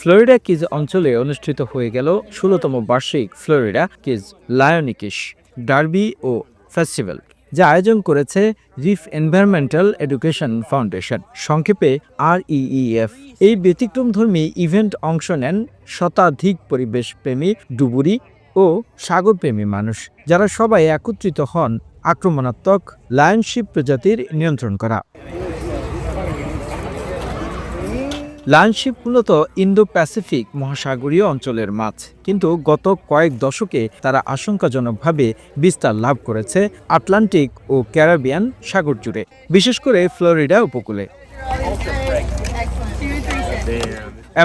Florida keys অঞ্চলে অনুষ্ঠিত হয়ে গেল ষোলোতম বার্ষিক ফ্লোরিডা কিজ লায়নিকিশ ডার্বি ও ফেস্টিভ্যাল, যা আয়োজন করেছে রিফ এনভায়রনমেন্টাল এডুকেশন ফাউন্ডেশন, সংক্ষেপে আর এই ব্যতিক্রমধর্মী ইভেন্ট অংশ নেন শতাধিক পরিবেশ প্রেমী ডুবুরি ও সাগরপ্রেমী মানুষ, যারা সবাই একত্রিত হন আক্রমণাত্মক লায়নশিপ প্রজাতির নিয়ন্ত্রণ করা। লায়নশিপ মূলত ইন্দো প্যাসিফিক মহাসাগরীয় অঞ্চলের মাছ। কিন্তু গত কয়েক দশকে তারা আশঙ্কাজনকভাবে বিস্তার লাভ করেছে আটলান্টিক ও ক্যারাবিয়ান সাগর জুড়ে, বিশেষ করে ফ্লোরিডা উপকূলে।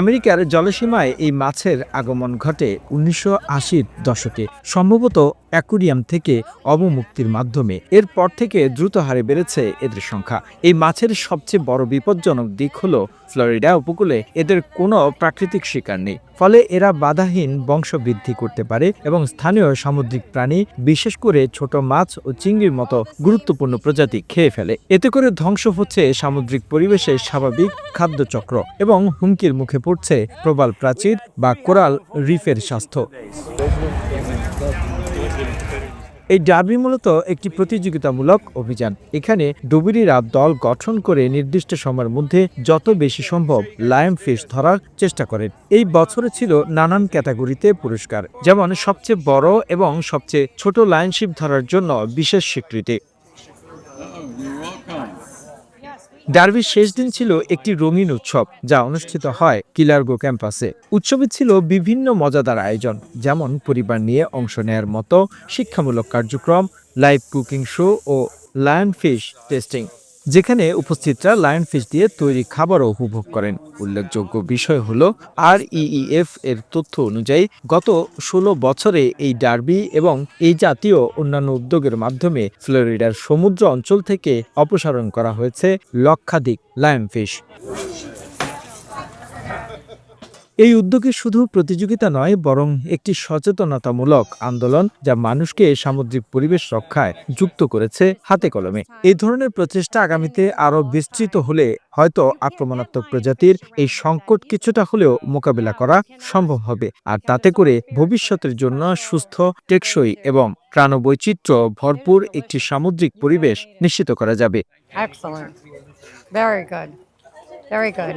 আমেরিকার জলসীমায় এই মাছের আগমন ঘটে উনিশশো আশির দশকে, সম্ভবত অ্যাকুরিয়াম থেকে অবমুক্তির মাধ্যমে। এরপর থেকে দ্রুত হারে বেড়েছে এদের সংখ্যা। এই মাছের সবচেয়ে বড় বিপজ্জনক দিক হলো ফ্লোরিডা উপকূলে এদের কোনো প্রাকৃতিক শিকার নেই। ফলে এরা বাধাহীন বংশবৃদ্ধি করতে পারে এবং স্থানীয় সামুদ্রিক প্রাণী, বিশেষ করে ছোট মাছ ও চিংড়ির মতো গুরুত্বপূর্ণ প্রজাতি খেয়ে ফেলে। এতে করে ধ্বংস হচ্ছে সামুদ্রিক পরিবেশের স্বাভাবিক খাদ্যচক্র এবং হুমকির মুখে পড়ছে প্রবাল প্রাচীর বা কোরাল রিফের স্বাস্থ্য। এই ডার্বি মূলত একটি প্রতিযোগিতামূলক অভিযান। এখানে ডুবুরিরা দল গঠন করে নির্দিষ্ট সময়ের মধ্যে যত বেশি সম্ভব লায়ন ফিশ ধরার চেষ্টা করেন। এই বছরে ছিল নানান ক্যাটাগরিতে পুরস্কার, যেমন সবচেয়ে বড় এবং সবচেয়ে ছোট লায়নশিপ ধরার জন্য বিশেষ স্বীকৃতি। ডার্বির শেষ দিন ছিল একটি রঙিন উৎসব, যা অনুষ্ঠিত হয় কিলার্গো ক্যাম্পাসে। উৎসবে ছিল বিভিন্ন মজাদার আয়োজন, যেমন পরিবার নিয়ে অংশ নেয়ার মতো শিক্ষামূলক কার্যক্রম লাইভ কুকিং শো ও লায়ন ফিশ টেস্টিং যেখানে উপস্থিতরা লায়ন ফিশ দিয়ে তৈরি খাবারও উপভোগ করেন। উল্লেখযোগ্য বিষয় হল আর ইইএফ এর তথ্য অনুযায়ী, গত ষোলো বছরে এই ডার্বি এবং এই জাতীয় অন্যান্য উদ্যোগের মাধ্যমে ফ্লোরিডার সমুদ্র অঞ্চল থেকে অপসারণ করা হয়েছে লক্ষাধিক লায়ন ফিশ এই উদ্যোগে শুধু প্রতিযোগিতা নয়, বরং একটি সচেতনতামূলক আন্দোলন যা মানুষকে সামুদ্রিক পরিবেশ রক্ষায় যুক্ত করেছে হাতে কলমে এই ধরনের প্রচেষ্টা আগামীতে আরও বিস্তৃত হলে হয়তো আক্রমণাত্মক প্রজাতির এই সংকট কিছুটা হলেও মোকাবিলা করা সম্ভব হবে, আর তাতে করে ভবিষ্যতের জন্য সুস্থ, টেকসই এবং প্রাণবৈচিত্র্য ভরপুর একটি সামুদ্রিক পরিবেশ নিশ্চিত করা যাবে. Very good. Very good.